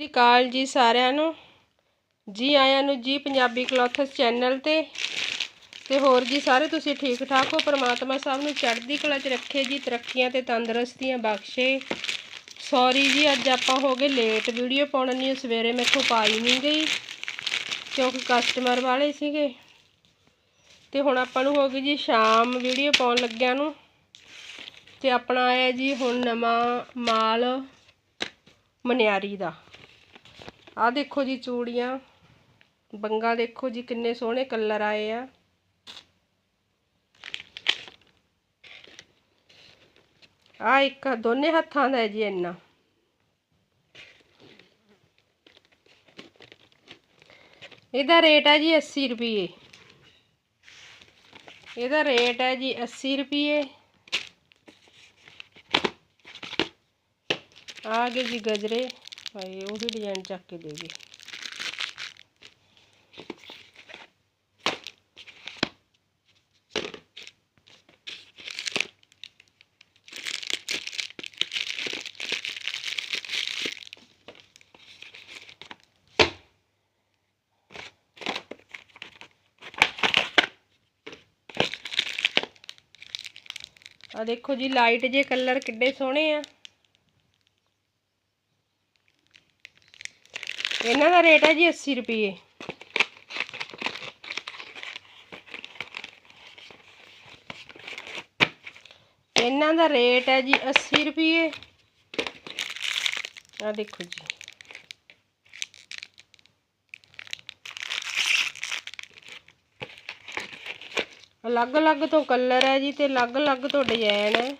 ਸਤਿ ਸ਼੍ਰੀ ਅਕਾਲ ਜੀ ਸਾਰਿਆਂ ਨੂੰ। ਜੀ ਆਇਆਂ ਨੂੰ ਜੀ ਪੰਜਾਬੀ ਕਲੋਥਸ ਚੈਨਲ ਤੇ। ਤੇ ਹੋਰ ਜੀ ਸਾਰੇ ਤੁਸੀਂ ਠੀਕ ਠਾਕ ਹੋ? ਪ੍ਰਮਾਤਮਾ ਸਾਹਿਬ ਨੂੰ ਚੜ੍ਹਦੀ ਕਲਾ 'ਚ ਰੱਖੇ ਜੀ, ਤਰੱਕੀਆਂ ਤੇ ਤੰਦਰੁਸਤੀਆਂ ਬਖਸ਼ੇ। ਸੌਰੀ ਜੀ, ਅੱਜ ਆਪਾਂ ਹੋ ਗਏ ਲੇਟ ਵੀਡੀਓ ਪਾਉਣ ਨਹੀਂ ਸਵੇਰੇ ਮੈਥੋਂ ਪਾਈ ਨਹੀਂ ਗਈ, ਕਿਉਂਕਿ ਕਸਟਮਰ ਵਾਲੇ ਸੀਗੇ। ਤੇ ਹੁਣ ਆਪਾਂ ਨੂੰ ਹੋ ਗਈ ਜੀ ਸ਼ਾਮ ਵੀਡੀਓ ਪਾਉਣ ਲੱਗਿਆਂ ਨੂੰ। ਤੇ ਆਪਣਾ ਆਇਆ ਜੀ ਹੁਣ ਨਵਾਂ ਮਾਲ ਮਨਿਆਰੀ ਦਾ। ਆਹ ਦੇਖੋ ਜੀ ਚੂੜੀਆਂ। ਬੰਗਾ ਦੇਖੋ ਜੀ ਕਿੰਨੇ ਸੋਹਣੇ ਕਲਰ ਆਏ ਆ। ਆ ਇੱਕ ਦੋਨੇ ਹੱਥਾਂ ਦਾ ਹੈ ਜੀ ਇੰਨਾ। ਇਹਦਾ ਰੇਟ ਹੈ ਜੀ 80 ਰੁਪਏ ਇਹਦਾ ਰੇਟ ਹੈ ਜੀ 80 ਰੁਪਏ ਆ ਗਏ ਜੀ ਗਜਰੇ। ਹਾਏ ਉਹੀ ਡਿਜ਼ਾਈਨ ਚੱਕ ਕੇ ਦੇ ਗਏ ਆ ਦੇਖੋ ਜੀ ਲਾਈਟ ਜੇ ਕਲਰ ਕਿੱਡੇ ਸੋਹਣੇ ਆ ਇਹਨਾਂ ਦਾ ਰੇਟ ਹੈ ਜੀ 80 ਰੁਪਏ ਇਹਨਾਂ ਦਾ ਰੇਟ ਹੈ ਜੀ 80 ਰੁਪਏ ਆ ਦੇਖੋ ਜੀ। ਅਲੱਗ-ਅਲੱਗ ਤੋਂ ਕਲਰ ਹੈ ਜੀ ਤੇ ਅਲੱਗ-ਅਲੱਗ ਤੋਂ ਡਿਜ਼ਾਈਨ ਹੈ।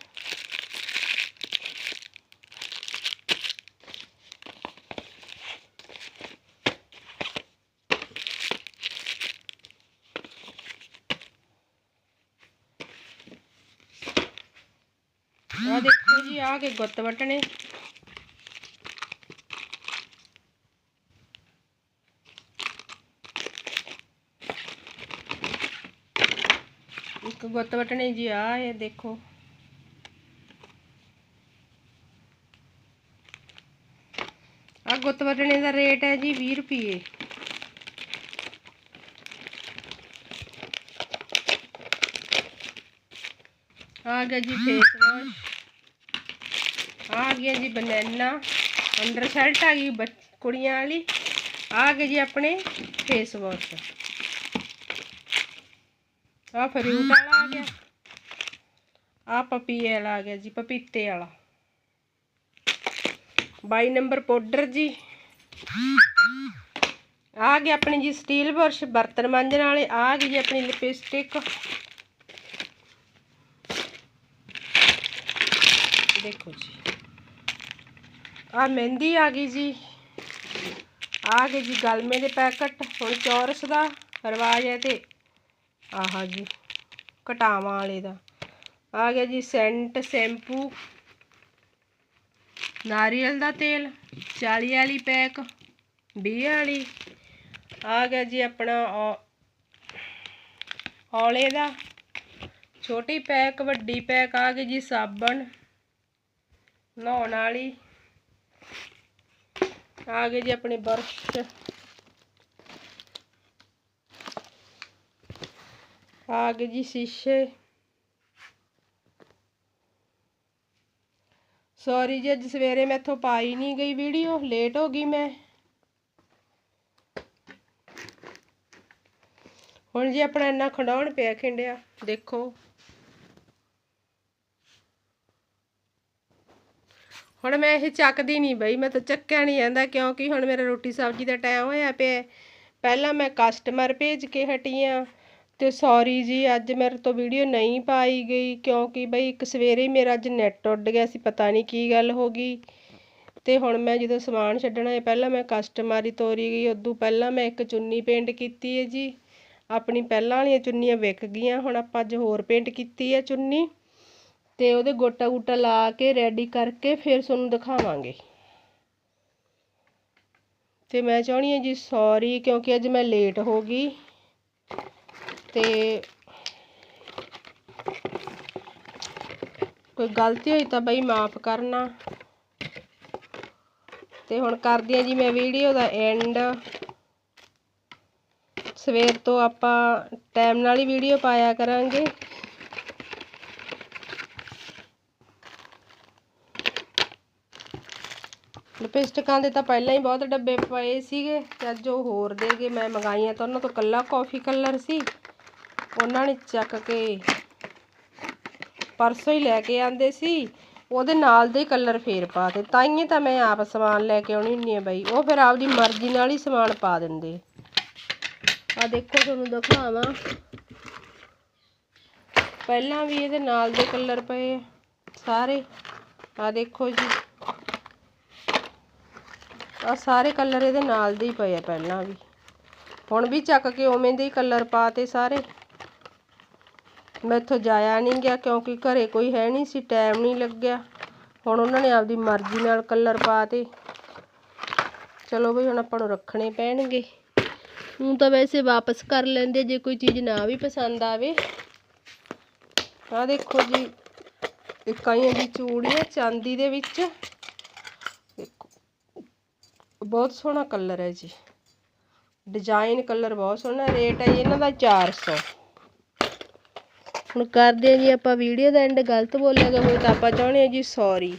ਆ ਜੀ ਆ ਕੇ ਗੁੱਤ ਵਟਣੇ। ਇੱਕ ਗੁੱਤ ਵਟਣੇ ਜੀ ਆ ਇਹ ਦੇਖੋ। ਆ ਗੁੱਤ ਵਟਣੇ ਦਾ ਰੇਟ ਹੈ ਜੀ 20 ਰੁਪਏ ਆ ਗਿਆ ਜੀ ਫੇਸ ਵਾਸ਼ ਆ ਗਿਆ ਜੀ ਬਨਾਨਾ ਅੰਡਰ ਸ਼ਰਟ ਆ ਗਈ ਕੁੜੀਆਂ ਵਾਲੀ, ਆ ਗਏ ਜੀ ਆਪਣੇ ਫੇਸ ਵਾਸ਼ ਆ ਫਰੂਟ ਵਾਲਾ ਆ ਗਿਆ। ਆ ਪਪੀਏ ਵਾਲਾ ਆ ਗਿਆ ਜੀ, ਪਪੀਤੇ ਵਾਲਾ। 22 ਨੰਬਰ ਪਾਊਡਰ ਜੀ। ਆ ਗਿਆ ਆਪਣੇ ਜੀ ਸਟੀਲ ਬੁਰਸ਼ ਬਰਤਨ ਮਾਂਜਣ ਵਾਲੇ, ਆ ਗਈ ਜੀ ਆਪਣੀ ਲਿਪਸਟਿਕ ਦੇਖੋ ਜੀ। ਆ ਮਹਿੰਦੀ ਆ ਗਈ ਜੀ। ਆ ਗਏ ਜੀ ਗਲਮੇ ਦੇ ਪੈਕਟ। ਹੁਣ ਚੌਰਸ ਦਾ ਰਿਵਾਜ ਹੈ ਤੇ ਆਹਾ ਜੀ ਕਟਾਵਾਂ ਵਾਲੇ ਦਾ। ਆ ਗਿਆ ਜੀ ਸੈਂਟ ਸ਼ੈਂਪੂ। ਨਾਰੀਅਲ ਦਾ ਤੇਲ 40 ਵਾਲੀ ਪੈਕ 20 ਵਾਲੀ। ਆ ਗਿਆ ਜੀ ਆਪਣਾ ਔਲੇ ਦਾ। ਛੋਟੀ ਪੈਕ, ਵੱਡੀ ਪੈਕ, ਆ ਗਈ ਜੀ ਸਾਬਣ। ਨਹਾਉਣ ਵਾਲੀ। ਆ ਗਏ ਜੀ ਆਪਣੇ ਬਰਸ਼। ਆ ਗਏ ਜੀ ਸ਼ੀਸ਼ੇ। ਸੌਰੀ ਜੀ, ਅੱਜ ਸਵੇਰੇ ਮੈਥੋਂ ਪਾਈ ਨਹੀਂ ਗਈ ਵੀਡੀਓ ਲੇਟ ਹੋ ਗਈ ਮੈਂ। ਹੁਣ ਜੀ ਆਪਣਾ ਇੰਨਾ ਖੰਡਾਉਣ ਪਿਆ ਖਿੰਡਿਆ, ਦੇਖੋ। ਹੁਣ ਮੈਂ ਇਹ ਚੱਕਦੀ ਨਹੀਂ ਬਈ, ਮੈਂ ਤਾਂ ਚੱਕਿਆ ਨਹੀਂ ਜਾਂਦਾ ਕਿਉਂਕਿ ਹੁਣ ਮੇਰਾ ਰੋਟੀ ਸਬਜ਼ੀ ਦਾ ਟਾਈਮ ਹੋਇਆ ਪਿਆ ਪਹਿਲਾਂ ਮੈਂ ਕਸਟਮਰ ਭੇਜ ਕੇ ਹਟੀ ਆ ਤੇ ਸੌਰੀ ਜੀ, ਅੱਜ ਮੇਰੇ ਤੋਂ ਵੀਡੀਓ ਨਹੀਂ ਪਾਈ ਗਈ ਕਿਉਂਕਿ ਬਈ ਇੱਕ ਸਵੇਰੇ ਮੇਰਾ ਅੱਜ ਨੈਟ ਉੱਡ ਗਿਆ ਸੀ, ਪਤਾ ਨਹੀਂ ਕੀ ਗੱਲ ਹੋ ਗਈ। ਤੇ ਹੁਣ ਮੈਂ ਜਦੋਂ ਸਮਾਨ ਛੱਡਣਾ ਹੈ ਪਹਿਲਾਂ ਮੈਂ ਕਸਟਮਰ ਹੀ ਤੋਰੀ ਗਈ, ਉਦੋਂ ਪਹਿਲਾਂ ਮੈਂ ਇੱਕ ਚੁੰਨੀ ਪੇਂਟ ਕੀਤੀ ਹੈ ਜੀ। ਆਪਣੀ ਪਹਿਲਾਂ ਵਾਲੀਆਂ ਚੁੰਨੀਆਂ ਵਿਕ ਗਈਆਂ, ਹੁਣ ਆਪਾਂ ਅੱਜ ਹੋਰ ਪੇਂਟ ਕੀਤੀ ਹੈ ਚੁੰਨੀ। ਤੇ ਉਹਦੇ ਗੋਟਾ ਗੂਟਾ ਲਾ ਕੇ ਰੈਡੀ ਕਰਕੇ ਫਿਰ ਤੁਹਾਨੂੰ ਦਿਖਾਵਾਂਗੇ। ਤੇ ਮੈਂ ਚਾਹਣੀ ਹਾਂ ਜੀ ਸੌਰੀ ਕਿਉਂਕਿ ਅੱਜ ਮੈਂ ਲੇਟ ਹੋ ਗਈ। ਤੇ ਕੋਈ ਗਲਤੀ ਹੋਈ ਤਾਂ ਬਈ ਮਾਫ ਕਰਨਾ। ਤੇ ਹੁਣ ਕਰਦੀ ਹਾਂ ਜੀ ਮੈਂ ਵੀਡੀਓ ਦਾ ਐਂਡ ਸਵੇਰ ਤੋਂ ਆਪਾਂ ਟਾਈਮ ਨਾਲ ਹੀ ਵੀਡੀਓ ਪਾਇਆ ਕਰਾਂਗੇ। ਲਿਪਸਟਿਕਾਂ ਦੇ ਤਾਂ ਪਹਿਲਾਂ ਹੀ ਬਹੁਤ ਡੱਬੇ ਪਏ ਸੀਗੇ ਤੇ ਅੱਜ ਉਹ ਹੋਰ ਦੇ ਗਏ। ਮੈਂ ਮੰਗਾਈਆਂ ਤਾਂ ਉਹਨਾਂ ਤੋਂ ਕੱਲਾ ਕਾਫੀ ਕਲਰ ਸੀ। ਉਹਨਾਂ ਨੇ ਚੱਕ ਕੇ ਪਰਸੋਂ ਹੀ ਲੈ ਕੇ ਆਂਦੇ ਸੀ। ਉਹਦੇ ਨਾਲ ਦੇ ਕਲਰ ਫੇਰ ਪਾ ਤੇ ਤਾਈਏ ਤਾਂ ਮੈਂ ਆਪ ਸਮਾਨ ਲੈ ਕੇ ਆਉਣੀ ਹੁੰਨੀ ਆ ਬਈ। ਉਹ ਫਿਰ ਆਪਦੀ ਮਰਜ਼ੀ ਨਾਲ ਹੀ ਸਮਾਨ ਪਾ ਦਿੰਦੇ। ਆ ਦੇਖੋ, ਤੁਹਾਨੂੰ ਦਿਖਾਵਾਂ। ਪਹਿਲਾਂ ਵੀ ਇਹਦੇ ਨਾਲ ਦੇ ਕਲਰ ਪਏ ਸਾਰੇ। ਆ ਦੇਖੋ ਜੀ। ਆ ਸਾਰੇ ਕਲਰ ਇਹਦੇ ਨਾਲ ਦੇ ਹੀ ਪਏ ਆ ਪਹਿਲਾਂ ਵੀ। ਹੁਣ ਵੀ ਚੱਕ ਕੇ ਉਵੇਂ ਦੇ ਹੀ ਕਲਰ ਪਾਤੇ ਸਾਰੇ। ਮੈਥੋਂ ਜਾਇਆ ਨਹੀਂ ਗਿਆ ਕਿਉਂਕਿ ਘਰੇ ਕੋਈ ਹੈ ਨਹੀਂ ਸੀ, ਟਾਈਮ ਨਹੀਂ ਲੱਗਿਆ। ਹੁਣ ਉਹਨਾਂ ਨੇ ਆਪਦੀ ਮਰਜ਼ੀ ਨਾਲ ਕਲਰ ਪਾਤੇ। ਚਲੋ ਬਈ ਹੁਣ ਆਪਾਂ ਨੂੰ ਰੱਖਣੇ ਪੈਣਗੇ। ਹੁਣ ਤਾਂ ਵੈਸੇ ਵਾਪਸ ਕਰ ਲੈਂਦੇ ਜੇ ਕੋਈ ਚੀਜ਼ ਨਾ ਵੀ ਪਸੰਦ ਆਵੇ। ਆ ਦੇਖੋ ਜੀ ਇਕਾਈਆਂ ਦੀ ਚੂੜੀਆਂ, ਚਾਂਦੀ ਦੇ ਵਿੱਚ। ਬਹੁਤ ਸੋਹਣਾ ਕਲਰ ਹੈ ਜੀ। ਡਿਜ਼ਾਈਨ ਕਲਰ ਬਹੁਤ ਸੋਹਣਾ ਰੇਟ ਹੈ ਜੀ, ਇਹਨਾਂ ਦਾ 400 ਹੁਣ ਕਰਦੇ ਹਾਂ ਜੀ ਆਪਾਂ ਵੀਡੀਓ ਦਾ ਐਂਡ ਗਲਤ ਬੋਲਿਆ ਗਿਆ ਹੋਵੇ ਤਾਂ ਆਪਾਂ ਚਾਹੁੰਦੇ ਹਾਂ ਜੀ ਸੌਰੀ